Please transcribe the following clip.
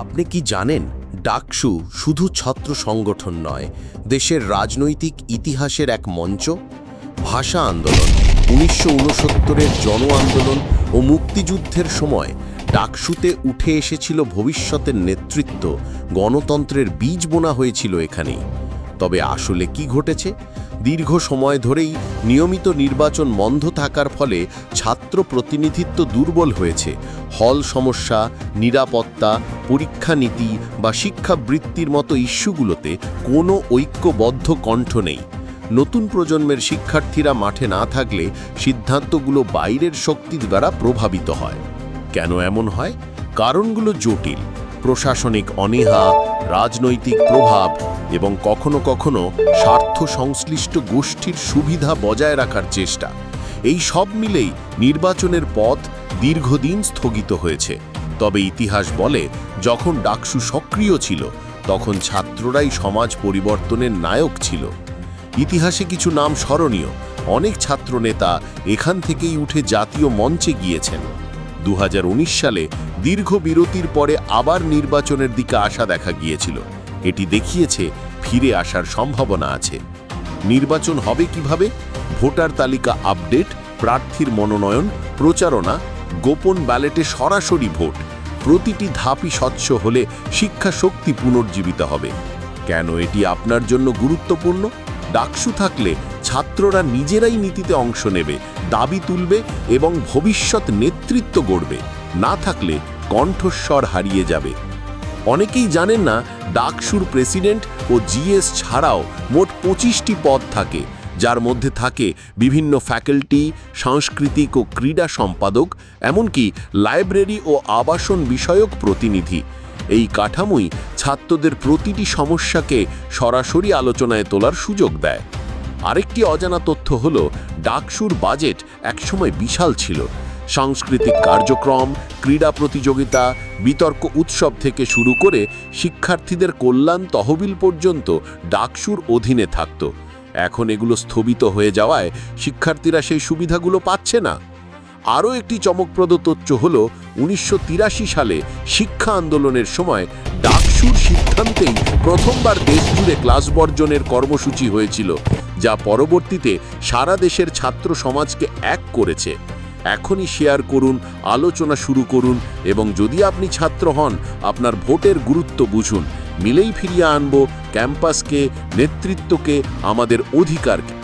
আপনি কি জানেন, ডাকসু শুধু ছাত্র সংগঠন নয়, দেশের রাজনৈতিক ইতিহাসের এক মঞ্চ? ভাষা আন্দোলন, উনিশশো উনসত্তরের জন আন্দোলন ও মুক্তিযুদ্ধের সময় ডাকসুতে উঠে এসেছিল ভবিষ্যতের নেতৃত্ব, গণতন্ত্রের বীজ বোনা হয়েছিল এখানেই। তবে আসলে কি ঘটেছে? দীর্ঘ সময় ধরেই নিয়মিত নির্বাচন বন্ধ থাকার ফলে ছাত্র প্রতিনিধিত্ব দুর্বল হয়েছে। হল সমস্যা, নিরাপত্তা, পরীক্ষা নীতি বা শিক্ষাবৃত্তির মতো ইস্যুগুলোতে কোনো ঐক্যবদ্ধ কণ্ঠ নেই। নতুন প্রজন্মের শিক্ষার্থীরা মাঠে না থাকলে সিদ্ধান্তগুলো বাইরের শক্তি দ্বারা প্রভাবিত হয়। কেন এমন হয়? কারণগুলো জটিল। প্রশাসনিক অনীহা, রাজনৈতিক প্রভাব এবং কখনো কখনো স্বার্থ সংশ্লিষ্ট গোষ্ঠীর সুবিধা বজায় রাখার চেষ্টা। এই সব মিলেই নির্বাচনের পথ দীর্ঘদিন স্থগিত হয়েছে। তবে ইতিহাস বলে, যখন ডাকসু সক্রিয় ছিল, তখন ছাত্ররাই সমাজ পরিবর্তনের নায়ক ছিল। ইতিহাসে কিছু নাম স্মরণীয়। অনেক ছাত্রনেতা এখান থেকেই উঠে জাতীয় মঞ্চে গিয়েছেন। দু হাজার উনিশ সালে দীর্ঘ বিরতির পরে আবার নির্বাচনের দিকে আশা দেখা গিয়েছিল। এটি দেখিয়েছে ফিরে আসার সম্ভাবনা আছে। নির্বাচন হবে কীভাবে? ভোটার তালিকা আপডেট, প্রার্থীর মনোনয়ন, প্রচারণা, গোপন ব্যালেটে সরাসরি ভোট, প্রতিটি ধাপই স্বচ্ছ হলে শিক্ষা শক্তি পুনর্জীবিত হবে। কেন এটি আপনার জন্য গুরুত্বপূর্ণ? ডাকসু থাকলে ছাত্ররা নিজেরাই নীতিতে অংশ নেবে, দাবি তুলবে এবং ভবিষ্যৎ নেতৃত্ব গড়বে। না থাকলে কণ্ঠস্বর হারিয়ে যাবে। অনেকেই জানেন না, ডাকসুর প্রেসিডেন্ট ও জিএস ছাড়াও মোট পঁচিশটি পদ থাকে, যার মধ্যে থাকে বিভিন্ন ফ্যাকাল্টি, সাংস্কৃতিক ও ক্রীড়া সম্পাদক, এমনকি লাইব্রেরি ও আবাসন বিষয়ক প্রতিনিধি। এই কাঠামোই ছাত্রদের প্রতিটি সমস্যাকে সরাসরি আলোচনায় তোলার সুযোগ দেয়। আরেকটি অজানা তথ্য হল, ডাকসুর বাজেট একসময় বিশাল ছিল। সাংস্কৃতিক কার্যক্রম, ক্রীড়া প্রতিযোগিতা, বিতর্ক উৎসব থেকে শুরু করে শিক্ষার্থীদের কল্যাণ তহবিল পর্যন্ত ডাকসুর অধীনে থাকত। এখন এগুলো স্থগিত হয়ে যাওয়ায় শিক্ষার্থীরা সেই সুবিধাগুলো পাচ্ছে না। আরও একটি চমকপ্রদ তথ্য হল, উনিশশো তিরাশি সালে শিক্ষা আন্দোলনের সময় ডাকসুর সিদ্ধান্তেই প্রথমবার দেশজুড়ে ক্লাস বর্জনের কর্মসূচি হয়েছিল। যা পরবর্তীতে সারা দেশের ছাত্র সমাজকে এক করেছে। এখনই শেয়ার করুন, আলোচনা শুরু করুন এবং যদি আপনি ছাত্র হন, আপনার ভোটের গুরুত্ব বুঝুন। মিলেই ফিরিয়ে আনব, ক্যাম্পাসকে, নেতৃত্বকে, আমাদের অধিকারকে।